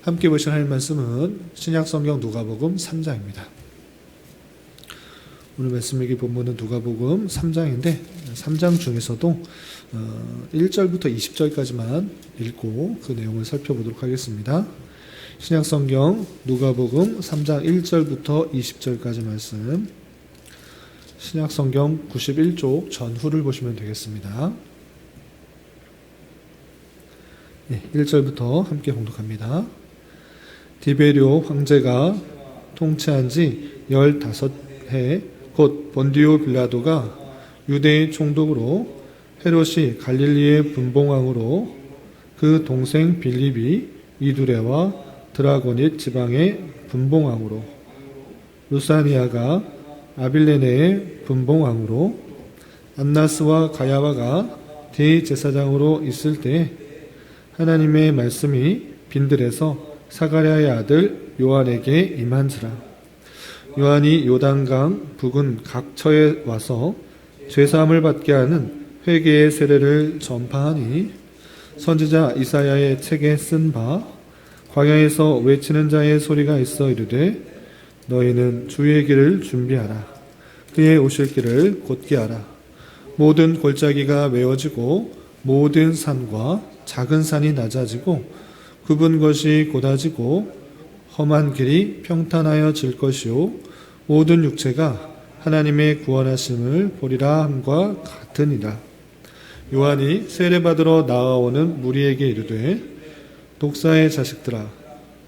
함께 보실 하나님 말씀은 신약성경 누가복음 3장입니다. 오늘 말씀 읽기 본문은 누가복음 3장인데 3장 중에서도 1절부터 20절까지만 읽고 그 내용을 살펴보도록 하겠습니다. 신약성경 누가복음 3장 1절부터 20절까지 말씀 신약성경 91쪽 전후를 보시면 되겠습니다. 네, 1절부터 함께 봉독합니다. 디베리오 황제가 통치한 지 15해 곧 본디오 빌라도가 유대의 총독으로 헤롯이 갈릴리의 분봉왕으로 그 동생 빌립이 이두레와 드라고닛 지방의 분봉왕으로 루사니아가 아빌레네의 분봉왕으로 안나스와 가야바가 대제사장으로 있을 때 하나님의 말씀이 빈들에서 사가랴의 아들 요한에게 임한지라. 요한이 요단강 북은 각처에 와서 죄사함을 받게 하는 회개의 세례를 전파하니 선지자 이사야의 책에 쓴 바 광야에서 외치는 자의 소리가 있어 이르되 너희는 주의 길을 준비하라 그의 오실 길을 곧게 하라 모든 골짜기가 메워지고 모든 산과 작은 산이 낮아지고 굽은 것이 곧아지고 험한 길이 평탄하여 질 것이요. 모든 육체가 하나님의 구원하심을 보리라 함과 같으니라. 요한이 세례받으러 나아오는 무리에게 이르되 독사의 자식들아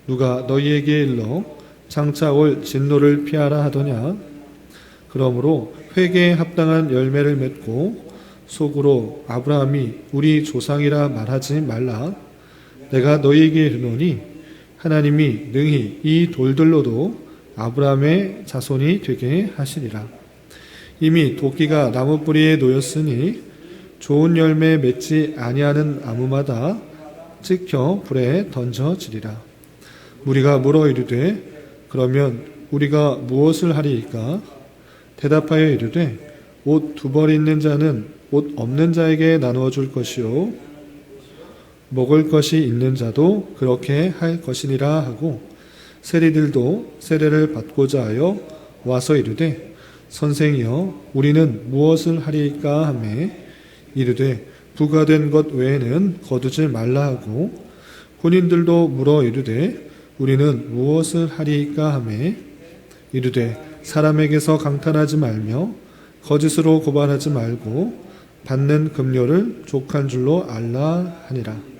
누가 너희에게 일러 장차 올 진노를 피하라 하더냐? 그러므로 회개에 합당한 열매를 맺고 속으로 아브라함이 우리 조상이라 말하지 말라 내가 너희에게 이르노니 하나님이 능히 이 돌들로도 아브라함의 자손이 되게 하시리라. 이미 도끼가 나무 뿌리에 놓였으니 좋은 열매 맺지 아니하는 나무마다 찍혀 불에 던져지리라. 무리가 물어 이르되 그러면 우리가 무엇을 하리이까? 대답하여 이르되 옷 두 벌 있는 자는 옷 없는 자에게 나누어 줄 것이요 먹을 것이 있는 자도 그렇게 할 것이니라 하고 세리들도 세례를 받고자 하여 와서 이르되 선생이여 우리는 무엇을 하리까 하매 이르되 부가 된 것 외에는 거두지 말라 하고 군인들도 물어 이르되 우리는 무엇을 하리까 하매 이르되 사람에게서 강탈하지 말며 거짓으로 고발하지 말고 받는 급료를 족한 줄로 알라 하니라.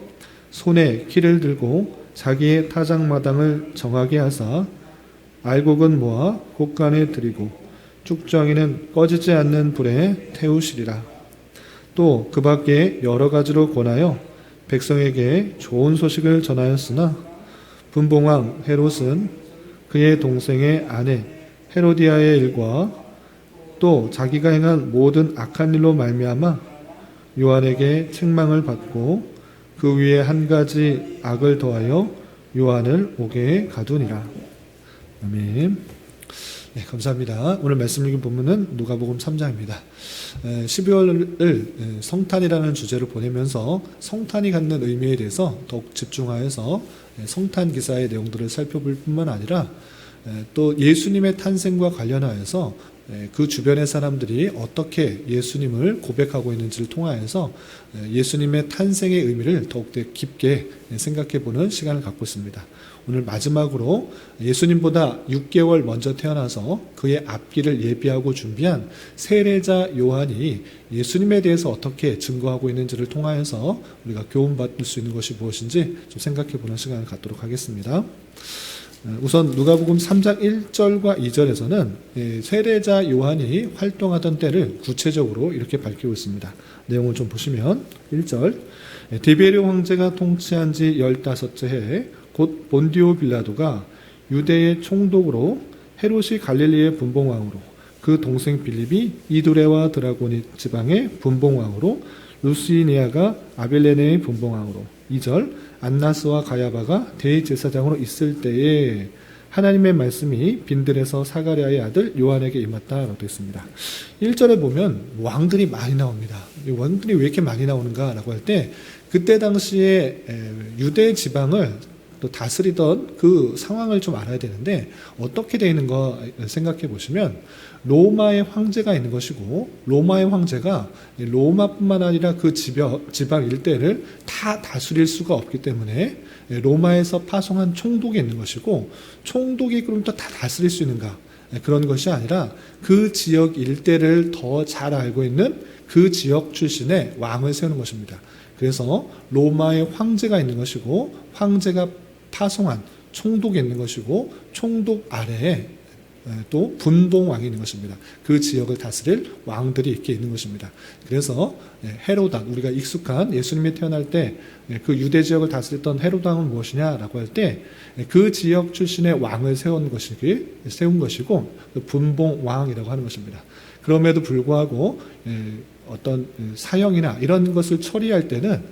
손에 키를 들고 자기의 타작마당을 정하게 하사 알곡은 모아 곳간에 들이고 쭉정이는 꺼지지 않는 불에 태우시리라. 또 그 밖에 여러 가지로 권하여 백성에게 좋은 소식을 전하였으나 분봉왕 헤롯은 그의 동생의 아내 헤로디아의 일과 또 자기가 행한 모든 악한 일로 말미암아 요한에게 책망을 받고 그 위에 한 가지 악을 더하여 요한을 옥에 가두니라. 아멘. 네, 감사합니다. 오늘 말씀 읽은 본문은 누가복음 3장입니다. 12월을 성탄이라는 주제로 보내면서 성탄이 갖는 의미에 대해서 더욱 집중하여서 성탄 기사의 내용들을 살펴볼 뿐만 아니라 또 예수님의 탄생과 관련하여서 그 주변의 사람들이 어떻게 예수님을 고백하고 있는지를 통하여서 예수님의 탄생의 의미를 더욱더 깊게 생각해 보는 시간을 갖고 있습니다. 오늘 마지막으로 예수님보다 6개월 먼저 태어나서 그의 앞길을 예비하고 준비한 세례자 요한이 예수님에 대해서 어떻게 증거하고 있는지를 통하여서 우리가 교훈받을 수 있는 것이 무엇인지 좀 생각해 보는 시간을 갖도록 하겠습니다. 우선 누가복음 3장 1절과 2절에서는 세례자 요한이 활동하던 때를 구체적으로 이렇게 밝히고 있습니다. 내용을 좀 보시면 1절. 디베리오 황제가 통치한 지 15째 해에 곧 본디오 빌라도가 유대의 총독으로 헤롯이 갈릴리의 분봉왕으로 그 동생 빌립이 이두레와 드라고니 지방의 분봉왕으로 루시니아가 아벨레네의 분봉왕으로. 2절 안나스와 가야바가 대제사장으로 있을 때에 하나님의 말씀이 빈들에서 사가랴의 아들 요한에게 임했다라고 되어 있습니다. 1절에 보면 왕들이 많이 나옵니다. 이 왕들이 왜 이렇게 많이 나오는가라고 할 때 그때 당시에 에, 유대 지방을 또 다스리던 그 상황을 좀 알아야 되는데 어떻게 되어 있는가 생각해 보시면 로마의 황제가 있는 것이고 로마의 황제가 로마뿐만 아니라 그 지방 일대를 다 다스릴 수가 없기 때문에 로마에서 파송한 총독이 있는 것이고 총독이 그럼 또 다 다스릴 수 있는가 그런 것이 아니라 그 지역 일대를 더 잘 알고 있는 그 지역 출신의 왕을 세우는 것입니다. 그래서 로마의 황제가 있는 것이고 황제가 파송한 총독이 있는 것이고 총독 아래에 또 분봉왕이 있는 것입니다. 그 지역을 다스릴 왕들이 이렇게 있는 것입니다. 그래서 헤로당 우리가 익숙한 예수님이 태어날 때 그 유대 지역을 다스렸던 헤로당은 무엇이냐라고 할 때 그 지역 출신의 왕을 세운 것이기 세운 것이고 그 분봉왕이라고 하는 것입니다. 그럼에도 불구하고 어떤 사형이나 이런 것을 처리할 때는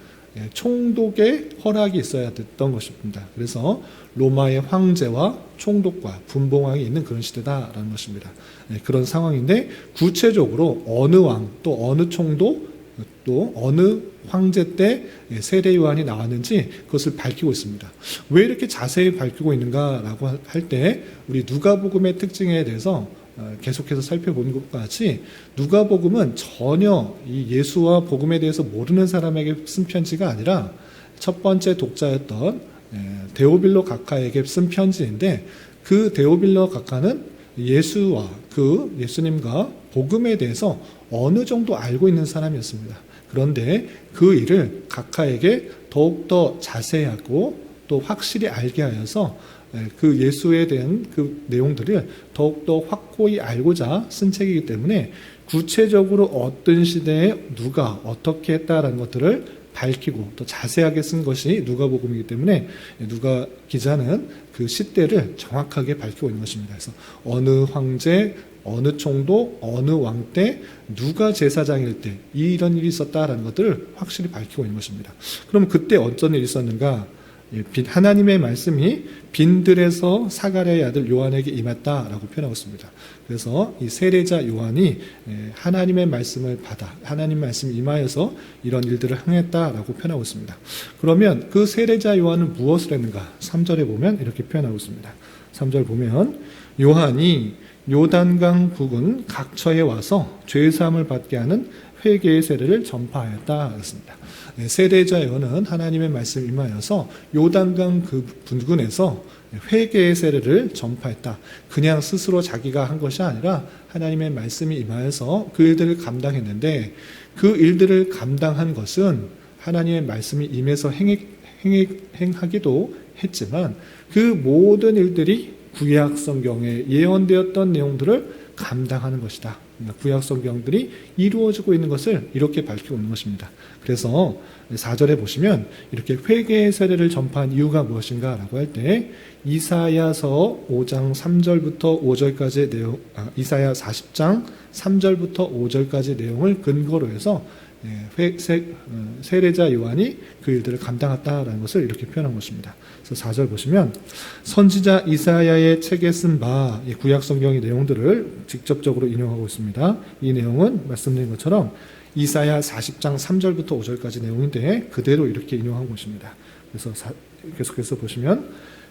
총독의 허락이 있어야 됐던 것입니다. 그래서 로마의 황제와 총독과 분봉왕이 있는 그런 시대다라는 것입니다. 그런 상황인데 구체적으로 어느 왕 또 어느 총독 또 어느 황제 때 세례 요한이 나왔는지 그것을 밝히고 있습니다. 왜 이렇게 자세히 밝히고 있는가라고 할 때 우리 누가복음의 특징에 대해서 어, 계속해서 살펴보는 것과 같이 누가복음은 전혀 이 예수와 복음에 대해서 모르는 사람에게 쓴 편지가 아니라 첫 번째 독자였던 데오빌로 각하에게 쓴 편지인데 그 데오빌로 각하는 예수와 그 예수님과 복음에 대해서 어느 정도 알고 있는 사람이었습니다. 그런데 그 일을 각하에게 더욱더 자세하고 또 확실히 알게 하여서 그 예수에 대한 그 내용들을 더욱더 확고히 알고자 쓴 책이기 때문에 구체적으로 어떤 시대에 누가 어떻게 했다라는 것들을 밝히고 또 자세하게 쓴 것이 누가복음이기 때문에 누가 기자는 그 시대를 정확하게 밝히고 있는 것입니다. 그래서 어느 황제, 어느 총독, 어느 왕 때 누가 제사장일 때 이런 일이 있었다라는 것들을 확실히 밝히고 있는 것입니다. 그럼 그때 어떤 일이 있었는가? 예, 하나님의 말씀이 빈들에서 사가랴의 아들 요한에게 임했다라고 표현하고 있습니다. 그래서 이 세례자 요한이 예, 하나님의 말씀을 받아 하나님 말씀 임하여서 이런 일들을 행했다라고 표현하고 있습니다. 그러면 그 세례자 요한은 무엇을 했는가? 3절에 보면 이렇게 표현하고 있습니다. 3절 보면 요한이 요단강 부근 각처에 와서 죄 사함을 받게 하는 회개의 세례를 전파하였다 그랬습니다. 네, 세례자 요한은 하나님의 말씀 임하여서 요단강 그 분군에서 회개의 세례를 전파했다. 그냥 스스로 자기가 한 것이 아니라 하나님의 말씀이 임하여서 그 일들을 감당했는데 그 일들을 감당한 것은 하나님의 말씀이 임해서 행해, 행해, 행하기도 했지만 그 모든 일들이 구약 성경에 예언되었던 내용들을 감당하는 것이다. 구약 성경들이 이루어지고 있는 것을 이렇게 있는 것입니다. 그래서 4절에 보시면 이렇게 회개의 세례를 전파한 이유가 무엇인가 라고 할 때 이사야서 5장 3절부터 5절까지 내용 아, 이사야 40장 3절부터 5절까지 내용을 근거로 해서 예, 회, 세, 어, 세례자 요한이 그 일들을 감당했다라는 것을 이렇게 표현한 것입니다. 그래서 4절 보시면 선지자 이사야의 책에 쓴 바 구약 성경의 내용들을 직접적으로 인용하고 있습니다. 이 내용은 말씀드린 것처럼 이사야 40장 3절부터 5절까지 내용인데 그대로 이렇게 인용한 것입니다. 그래서 사, 계속해서 보시면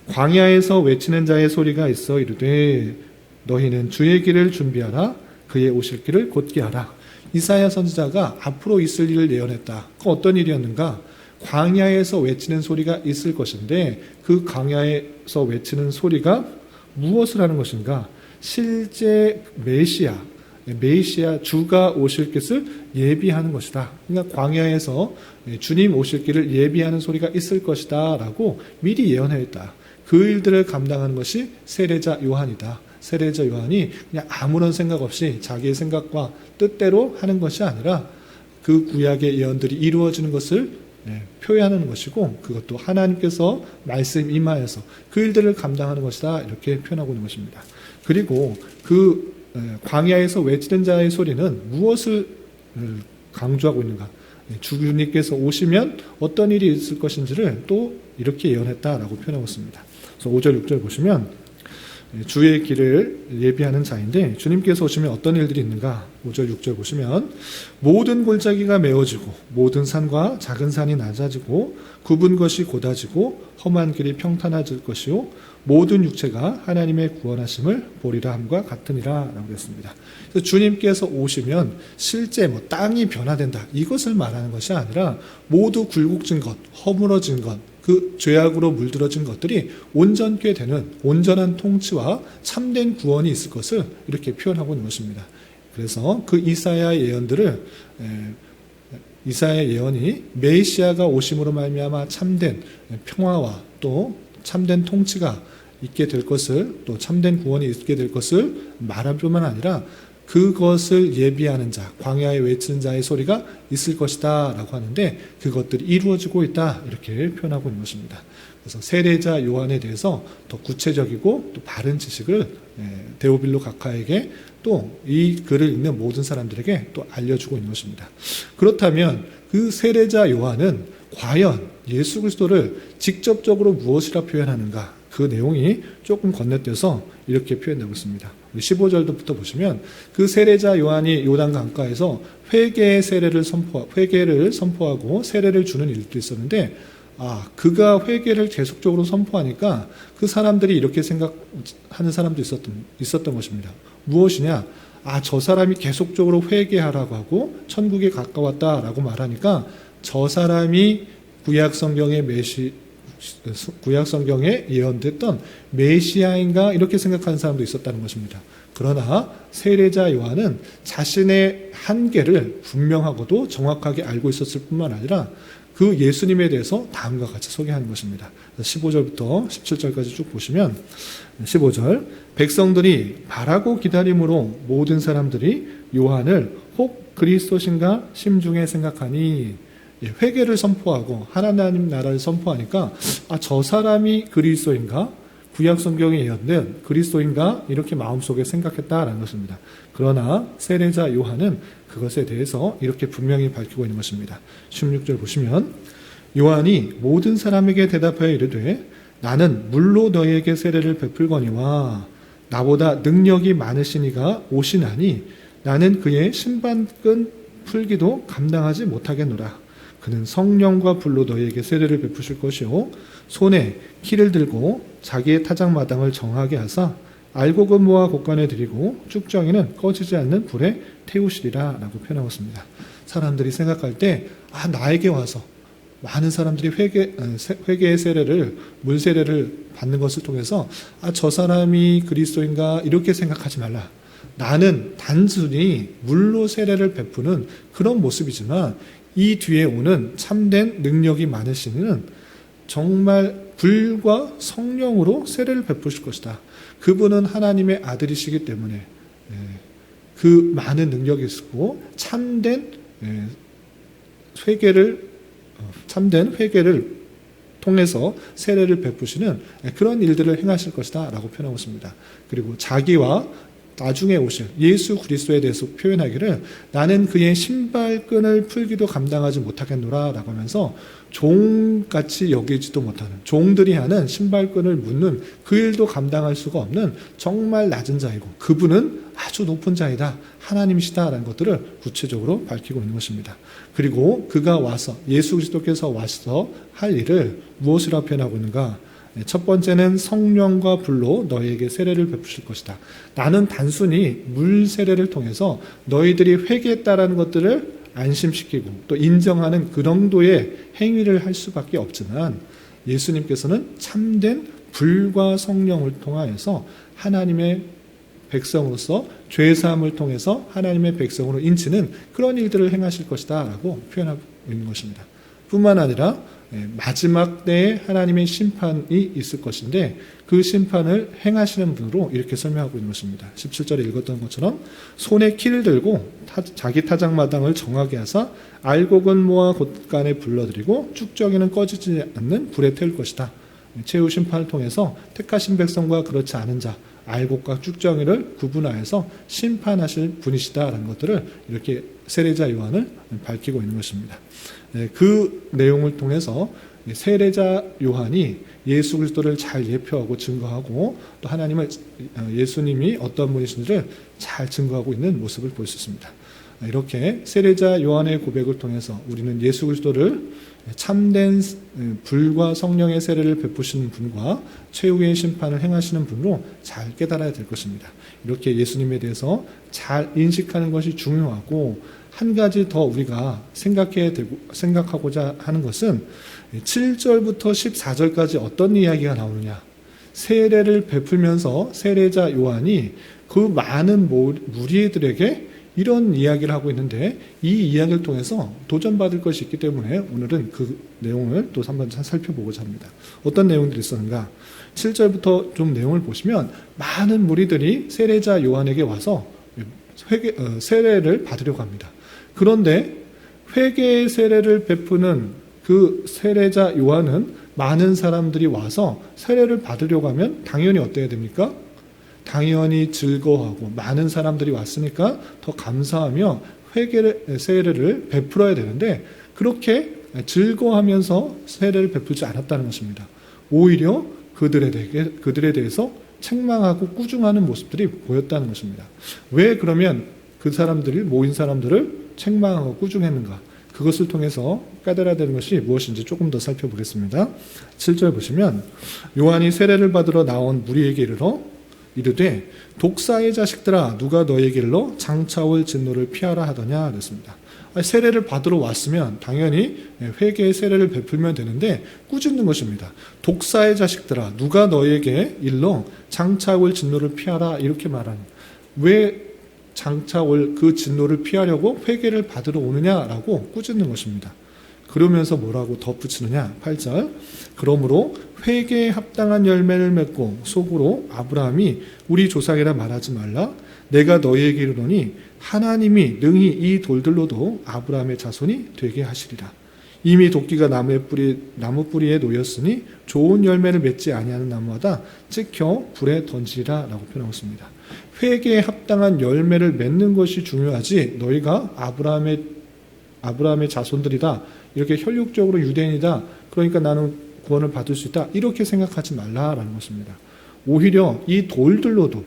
광야에서 외치는 자의 소리가 있어 이르되 너희는 주의 길을 준비하라 그의 오실 길을 곧게 하라 이사야 선지자가 앞으로 있을 일을 예언했다. 그 어떤 일이었는가? 광야에서 외치는 소리가 있을 것인데 그 광야에서 외치는 소리가 무엇을 하는 것인가? 실제 메시아, 메시아 주가 오실 것을 예비하는 것이다. 그러니까 광야에서 주님 오실 길을 예비하는 소리가 있을 것이다라고 미리 예언했다. 그 일들을 감당하는 것이 세례자 요한이다. 세례자 요한이 그냥 아무런 생각 없이 자기의 생각과 뜻대로 하는 것이 아니라 그 구약의 예언들이 이루어지는 것을 예, 표현하는 것이고 그것도 하나님께서 말씀 임하여서 그 일들을 감당하는 것이다 이렇게 표현하고 있는 것입니다. 그리고 그 예, 광야에서 외치는 자의 소리는 무엇을 음, 강조하고 있는가? 예, 주님께서 오시면 어떤 일이 있을 것인지를 또 이렇게 예언했다라고 표현하고 있습니다. 그래서 5절, 6절 보시면 예, 주의 길을 예비하는 자인데 주님께서 오시면 어떤 일들이 있는가? 5절, 6절 보시면 모든 골짜기가 메워지고 모든 산과 작은 산이 낮아지고 굽은 것이 곧아지고 험한 길이 평탄해질 것이요 모든 육체가 하나님의 구원하심을 보리라 함과 같으니라 라고 했습니다. 그래서 주님께서 오시면 실제 뭐 땅이 변화된다 이것을 말하는 것이 아니라 모두 굴곡진 것, 허물어진 것, 그 죄악으로 물들어진 것들이 온전케 되는 온전한 통치와 참된 구원이 있을 것을 이렇게 표현하고 있는 것입니다. 그래서 그 이사야의 예언들을 에, 이사야의 예언이 메시아가 오심으로 말미암아 참된 평화와 또 참된 통치가 있게 될 것을 또 참된 구원이 있게 될 것을 말할 뿐만 아니라 그것을 예비하는 자, 광야에 외치는 자의 소리가 있을 것이다 라고 하는데 그것들이 이루어지고 있다 이렇게 표현하고 있는 것입니다. 그래서 세례자 요한에 대해서 더 구체적이고 또 바른 지식을 예, 데오빌로 각하에게 또 이 글을 읽는 모든 사람들에게 또 알려주고 있는 것입니다. 그렇다면 그 세례자 요한은 과연 예수 그리스도를 직접적으로 무엇이라 표현하는가? 그 내용이 조금 건너뛰어서 이렇게 표현되고 있습니다. 15절부터 보시면 그 세례자 요한이 요단 강가에서 회개의 세례를 선포 회개를 선포하고 세례를 주는 일도 있었는데 아 그가 회개를 계속적으로 선포하니까 그 사람들이 이렇게 생각하는 사람도 있었던 있었던 것입니다. 무엇이냐? 아 저 사람이 계속적으로 회개하라고 하고 천국에 가까웠다라고 말하니까 저 사람이 구약 성경의 메시 구약 성경에 예언됐던 메시아인가 이렇게 생각하는 사람도 있었다는 것입니다. 그러나 세례자 요한은 자신의 한계를 분명하고도 정확하게 알고 있었을 뿐만 아니라 그 예수님에 대해서 다음과 같이 소개하는 것입니다. 15절부터 17절까지 쭉 보시면 15절 백성들이 바라고 기다림으로 모든 사람들이 요한을 혹 그리스도신가 심중에 생각하니 예, 회개를 선포하고 하나님 나라를 선포하니까 아 저 사람이 그리스도인가 구약 성경에 예언된 그리스도인가 이렇게 마음속에 생각했다라는 것입니다. 그러나 세례자 요한은 그것에 대해서 이렇게 분명히 밝히고 있는 것입니다. 16절 보시면 요한이 모든 사람에게 대답하여 이르되 나는 물로 너희에게 세례를 베풀거니와 나보다 능력이 많으시니가 오시나니 나는 그의 신반끈 풀기도 감당하지 못하겠노라. 그는 성령과 불로 너희에게 세례를 베푸실 것이요 손에 키를 들고 자기의 타작 마당을 정하게 하사 알곡은 모아 곳간에 드리고 쭉정이는 꺼지지 않는 불에 태우시리라 라고 표현하고 있습니다. 사람들이 생각할 때 아, 나에게 와서 많은 사람들이 회개, 어, 회개의 세례를, 물 세례를 받는 것을 통해서 아, 저 사람이 그리스도인가 이렇게 생각하지 말라. 나는 단순히 물로 세례를 베푸는 그런 모습이지만 이 뒤에 오는 참된 능력이 많으시는 정말 불과 성령으로 세례를 베푸실 것이다. 그분은 하나님의 아들이시기 때문에 예, 그 많은 능력이 있고 참된 예, 회개를 어, 참된 회개를 통해서 세례를 베푸시는 그런 일들을 행하실 것이다 라고 표현하고 있습니다. 그리고 자기와 나중에 오실 예수 그리스도에 대해서 표현하기를 나는 그의 신발끈을 풀기도 감당하지 못하겠노라 라고 하면서 종같이 여기지도 못하는 종들이 하는 신발끈을 묻는 그 일도 감당할 수가 없는 정말 낮은 자이고 그분은 아주 높은 자이다 하나님이시다라는 것들을 구체적으로 밝히고 있는 것입니다. 그리고 그가 와서 예수 그리스도께서 와서 할 일을 무엇이라 표현하고 있는가? 네, 첫 번째는 성령과 불로 너희에게 세례를 베푸실 것이다. 나는 단순히 물 세례를 통해서 너희들이 회개했다라는 것들을 안심시키고 또 인정하는 그 정도의 행위를 할 수밖에 없지만 예수님께서는 참된 불과 성령을 통하여서 하나님의 백성으로서 죄 사함을 통해서 하나님의 백성으로 인치는 그런 일들을 행하실 것이다라고 표현하고 있는 것입니다. 뿐만 아니라 예, 마지막 때에 하나님의 심판이 있을 것인데 그 심판을 행하시는 분으로 이렇게 설명하고 있는 것입니다. 17절에 읽었던 것처럼 손에 키를 들고 타- 자기 타작마당을 정하게 하사 알곡은 모아 곳간에 불러들이고 쭉저기는 꺼지지 않는 불에 태울 것이다. 최후 심판을 통해서 택하신 백성과 그렇지 않은 자, 알곡과 쭉정이를 구분하여서 심판하실 분이시다라는 것들을 이렇게 세례자 요한을 밝히고 있는 것입니다. 네, 그 내용을 통해서 세례자 요한이 예수 그리스도를 잘 예표하고 증거하고 또 하나님을 어, 예수님이 어떤 분이신지를 잘 증거하고 있는 모습을 볼 수 있습니다. 이렇게 세례자 요한의 고백을 통해서 우리는 예수 그리스도를 참된 불과 성령의 세례를 베푸시는 분과 최후의 심판을 행하시는 분으로 잘 깨달아야 될 것입니다. 이렇게 예수님에 대해서 잘 인식하는 것이 중요하고 한 가지 더 우리가 생각해야 되고 생각하고자 하는 것은 7절부터 14절까지 어떤 이야기가 나오느냐. 세례를 베풀면서 세례자 요한이 그 많은 모- 무리들에게 이런 이야기를 하고 있는데 이 이야기를 통해서 도전받을 것이 있기 때문에 오늘은 그 내용을 또 한번 살펴보고자 합니다. 어떤 내용들이 있었는가? 7절부터 좀 내용을 보시면 많은 무리들이 세례자 요한에게 와서 회개, 어, 세례를 받으려고 합니다. 그런데 회개의 세례를 베푸는 그 세례자 요한은 많은 사람들이 와서 세례를 받으려고 하면 당연히 어때야 됩니까? 당연히 즐거워하고 많은 사람들이 왔으니까 더 감사하며 회개를 세례를 베풀어야 되는데 그렇게 즐거워하면서 세례를 베풀지 않았다는 것입니다. 오히려 그들에 대해 그들에 대해서 책망하고 꾸중하는 모습들이 보였다는 것입니다. 왜 그러면 그 사람들이 모인 사람들을 책망하고 꾸중했는가? 그것을 통해서 깨달아야 되는 것이 무엇인지 조금 더 살펴보겠습니다. 7절 보시면 요한이 세례를 받으러 나온 무리에게 이르러 이르되 독사의 자식들아 누가 너에게 일러 장차올 진노를 피하라 하더냐 그랬습니다. 세례를 받으러 왔으면 당연히 회개의 세례를 베풀면 되는데 꾸짖는 것입니다. 독사의 자식들아 누가 너에게 일러 장차올 진노를 피하라 이렇게 말하는 왜 장차 올 그 진노를 피하려고 회개를 받으러 오느냐라고 꾸짖는 것입니다. 그러면서 뭐라고 덧붙이느냐? 8절. 그러므로 회개에 합당한 열매를 맺고 속으로 아브라함이 우리 조상이라 말하지 말라. 내가 너희에게 이르노니 하나님이 능히 이 돌들로도 아브라함의 자손이 되게 하시리라. 이미 도끼가 나무의 뿌리 나무 뿌리에 놓였으니 좋은 열매를 맺지 아니하는 나무마다 찍혀 불에 던지리라 라고 표현하고 있습니다. 회개에 합당한 열매를 맺는 것이 중요하지 너희가 아브라함의 아브라함의 자손들이다. 이렇게 혈육적으로 유대인이다. 그러니까 나는 구원을 받을 수 있다. 이렇게 생각하지 말라라는 것입니다. 오히려 이 돌들로도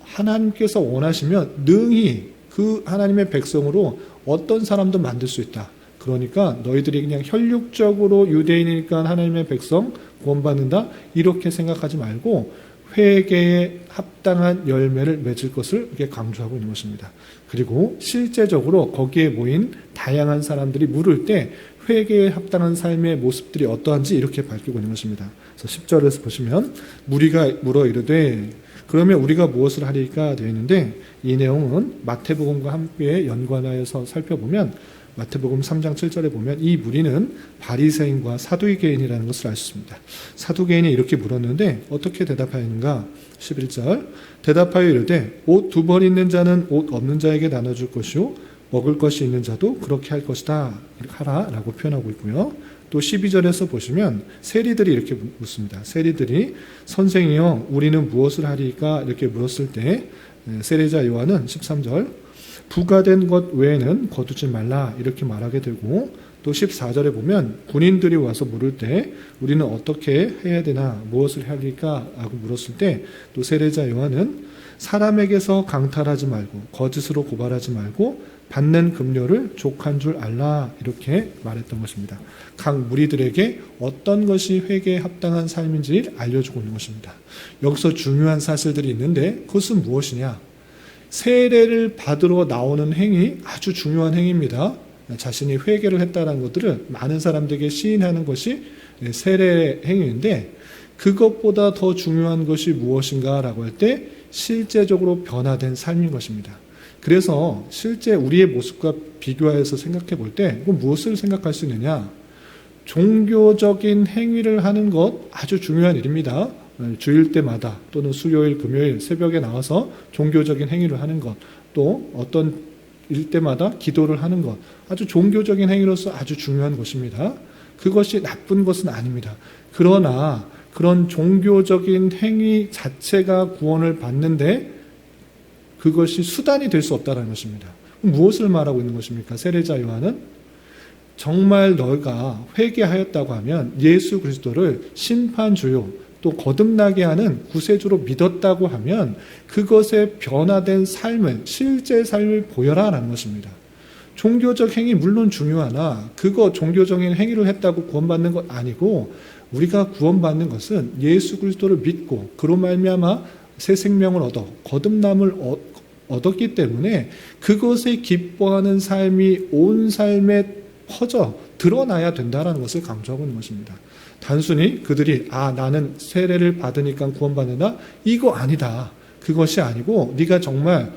하나님께서 원하시면 능히 그 하나님의 백성으로 어떤 사람도 만들 수 있다. 그러니까 너희들이 그냥 혈육적으로 유대인이니까 하나님의 백성 구원받는다. 이렇게 생각하지 말고 회개에 합당한 열매를 맺을 것을 이렇게 강조하고 있는 것입니다. 그리고 실제적으로 거기에 모인 다양한 사람들이 물을 때 회개에 합당한 삶의 모습들이 어떠한지 이렇게 밝히고 있는 것입니다. 그래서 10절에서 보시면 무리가 물어 이르되 그러면 우리가 무엇을 하리까 되어 있는데 이 내용은 마태복음과 함께 연관하여서 살펴보면 마태복음 3장 7절에 보면 이 무리는 바리새인과 사두개인이라는 것을 알 수 있습니다. 사두개인이 이렇게 물었는데 어떻게 대답하였는가? 11절 대답하여 이르되 옷 두 벌 있는 자는 옷 없는 자에게 나눠줄 것이요 먹을 것이 있는 자도 그렇게 할 것이다 하라라고 표현하고 있고요. 또 12절에서 보시면 세리들이 이렇게 묻습니다. 세리들이 선생이여 우리는 무엇을 하리까 이렇게 물었을 때 세례자 요한은 13절 부가된 것 외에는 거두지 말라 이렇게 말하게 되고 또 14절에 보면 군인들이 와서 물을 때 우리는 어떻게 해야 되나 무엇을 해야 할까 하고 물었을 때 또 세례자 요한은 사람에게서 강탈하지 말고 거짓으로 고발하지 말고 받는 급료를 족한 줄 알라 이렇게 말했던 것입니다. 각 무리들에게 어떤 것이 회개에 합당한 삶인지 알려주고 있는 것입니다. 여기서 중요한 사실들이 있는데 그것은 무엇이냐? 세례를 받으러 나오는 행위 아주 중요한 행위입니다. 자신이 회개를 했다는 것들을 많은 사람들에게 시인하는 것이 세례 행위인데 그것보다 더 중요한 것이 무엇인가라고 할 때 실제적으로 변화된 삶인 것입니다. 그래서 실제 우리의 모습과 비교하여서 생각해 볼 때 무엇을 생각할 수 있느냐? 종교적인 행위를 하는 것 아주 중요한 일입니다. 어, 주일 때마다 또는 수요일, 금요일 새벽에 나와서 종교적인 행위를 하는 것, 또 어떤 일 때마다 기도를 하는 것, 아주 종교적인 행위로서 아주 중요한 것입니다. 그것이 나쁜 것은 아닙니다. 그러나 그런 종교적인 행위 자체가 구원을 받는데 그것이 수단이 될 수 없다는 것입니다. 무엇을 말하고 있는 것입니까? 세례자 요한은 정말 너가 회개하였다고 하면 예수 그리스도를 심판주요 또 거듭나게 하는 구세주로 믿었다고 하면 그것에 변화된 삶을 실제 삶을 보여라라는 것입니다. 종교적 행위 물론 중요하나 그거 종교적인 행위를 했다고 구원받는 것 아니고 우리가 구원받는 것은 예수 그리스도를 믿고 그로 말미암아 새 생명을 얻어 거듭남을 얻었기 때문에 그것에 기뻐하는 삶이 온 삶에 퍼져 드러나야 된다라는 것을 강조하고 있는 것입니다. 단순히 그들이 아 나는 세례를 받으니까 구원받는다 이거 아니다. 그것이 아니고 네가 정말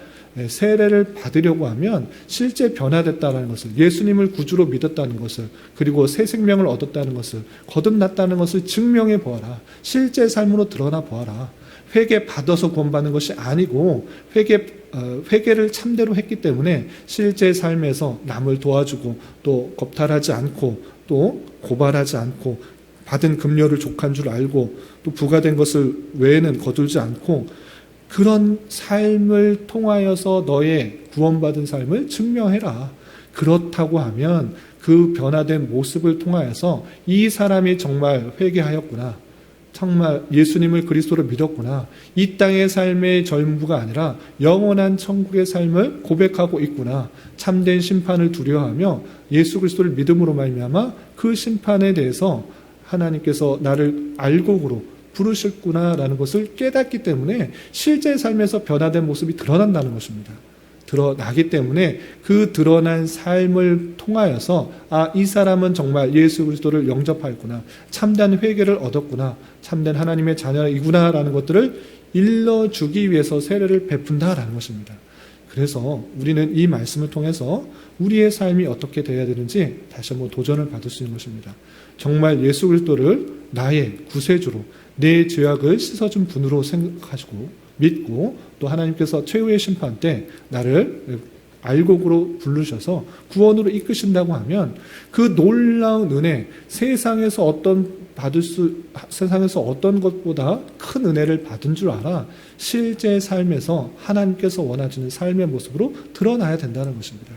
세례를 받으려고 하면 실제 변화됐다는 것을 예수님을 구주로 믿었다는 것을 그리고 새 생명을 얻었다는 것을 거듭났다는 것을 증명해 보아라. 실제 삶으로 드러나 보아라. 회개 받아서 구원받는 것이 아니고 회개 어, 회개를 참대로 했기 때문에 실제 삶에서 남을 도와주고 또 겁탈하지 않고 또 고발하지 않고 받은 급료를 족한 줄 알고 또 부과된 것을 외에는 거둘지 않고 그런 삶을 통하여서 너의 구원받은 삶을 증명해라. 그렇다고 하면 그 변화된 모습을 통하여서 이 사람이 정말 회개하였구나. 정말 예수님을 그리스도로 믿었구나. 이 땅의 삶의 전부가 아니라 영원한 천국의 삶을 고백하고 있구나. 참된 심판을 두려워하며 예수 그리스도를 믿음으로 말미암아 그 심판에 대해서 하나님께서 나를 알곡으로 부르셨구나라는 것을 깨닫기 때문에 실제 삶에서 변화된 모습이 드러난다는 것입니다. 드러나기 때문에 그 드러난 삶을 통하여서 아, 이 사람은 정말 예수 그리스도를 영접하였구나. 참된 회개를 얻었구나. 참된 하나님의 자녀이구나라는 것들을 일러주기 위해서 세례를 베푼다라는 것입니다. 그래서 우리는 이 말씀을 통해서 우리의 삶이 어떻게 되어야 되는지 다시 한번 도전을 받을 수 있는 것입니다. 정말 예수 그리스도를 나의 구세주로 내 죄악을 씻어준 분으로 생각하시고 믿고 또 하나님께서 최후의 심판 때 나를 알곡으로 부르셔서 구원으로 이끄신다고 하면 그 놀라운 은혜 세상에서 어떤 받을 수 세상에서 어떤 것보다 큰 은혜를 받은 줄 알아 실제 삶에서 하나님께서 원하시는 삶의 모습으로 드러나야 된다는 것입니다.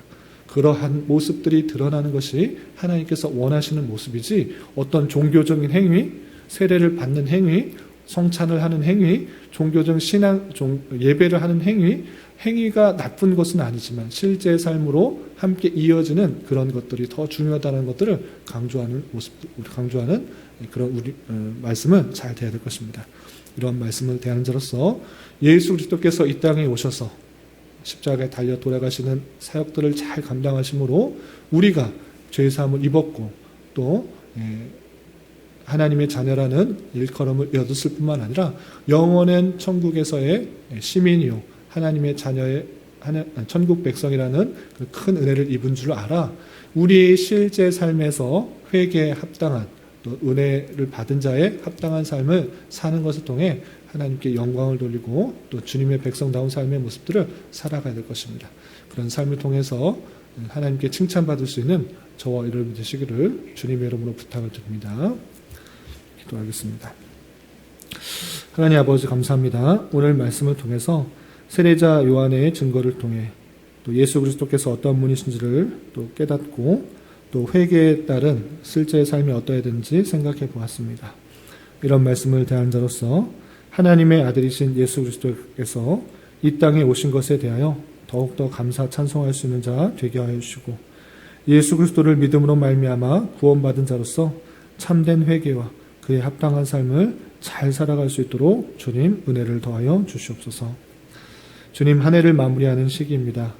그러한 모습들이 드러나는 것이 하나님께서 원하시는 모습이지 어떤 종교적인 행위, 세례를 받는 행위, 성찬을 하는 행위, 종교적 신앙, 예배를 하는 행위, 행위가 나쁜 것은 아니지만 실제 삶으로 함께 이어지는 그런 것들이 더 중요하다는 것들을 강조하는 모습, 강조하는 그런 우리 어, 말씀은 잘 돼야 될 것입니다. 이런 말씀을 대하는 자로서 예수 그리스도께서 이 땅에 오셔서 십자가에 달려 돌아가시는 사역들을 잘 감당하심으로 우리가 죄 사함을 입었고 또 예, 하나님의 자녀라는 일컬음을 얻었을 뿐만 아니라 영원한 천국에서의 시민이요 하나님의 자녀의 천국 백성이라는 그 큰 은혜를 입은 줄 알아 우리의 실제 삶에서 회개에 합당한 또 은혜를 받은 자의 합당한 삶을 사는 것을 통해 하나님께 영광을 돌리고 또 주님의 백성다운 삶의 모습들을 살아가야 될 것입니다. 그런 삶을 통해서 하나님께 칭찬받을 수 있는 저와 여러분 되시기를 주님의 이름으로 부탁을 드립니다. 기도하겠습니다. 하나님 아버지 감사합니다. 오늘 말씀을 통해서 세례자 요한의 증거를 통해 또 예수 그리스도께서 어떤 분이신지를 또 깨닫고 또 회개에 따른 실제 삶이 어떠해야 되는지 생각해 보았습니다. 이런 말씀을 대한 자로서 하나님의 아들이신 예수 그리스도께서 이 땅에 오신 것에 대하여 더욱더 감사 찬송할 수 있는 자 되게 하여 주시고 예수 그리스도를 믿음으로 말미암아 구원받은 자로서 참된 회개와 그에 합당한 삶을 잘 살아갈 수 있도록 주님 은혜를 더하여 주시옵소서. 주님 한 해를 마무리하는 시기입니다.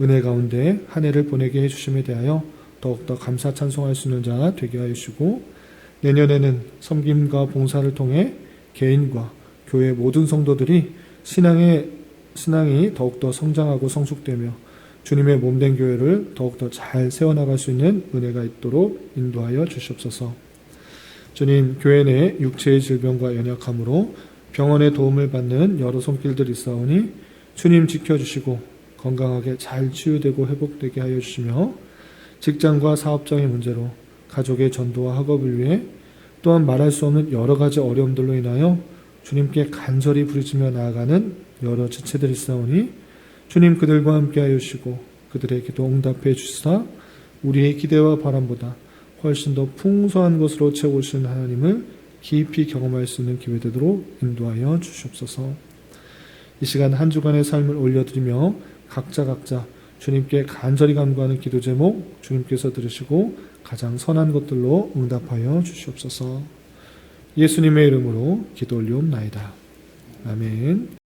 은혜 가운데 한 해를 보내게 해주심에 대하여 더욱더 감사 찬송할 수 있는 자 되게 하여 주시고 내년에는 섬김과 봉사를 통해 개인과 교회 모든 성도들이 신앙의 신앙이 더욱더 성장하고 성숙되며 주님의 몸된 교회를 더욱더 잘 세워나갈 수 있는 은혜가 있도록 인도하여 주시옵소서. 주님, 교회 내 육체의 질병과 연약함으로 병원의 도움을 받는 여러 손길들이 있사오니 주님 지켜주시고 건강하게 잘 치유되고 회복되게 하여 주시며 직장과 사업장의 문제로 가족의 전도와 학업을 위해 또한 말할 수 없는 여러 가지 어려움들로 인하여 주님께 간절히 부르짖며 나아가는 여러 지체들이 있사오니 주님 그들과 함께 하여 주시고 그들의 기도 응답해 주시사 우리의 기대와 바람보다 훨씬 더 풍성한 것으로 채우시는 하나님을 깊이 경험할 수 있는 기회 되도록 인도하여 주시옵소서. 이 시간 한 주간의 삶을 올려드리며 각자 각자 주님께 간절히 간구하는 기도 제목 주님께서 들으시고 가장 선한 것들로 응답하여 주시옵소서. 예수님의 이름으로 기도 올리옵나이다. 아멘.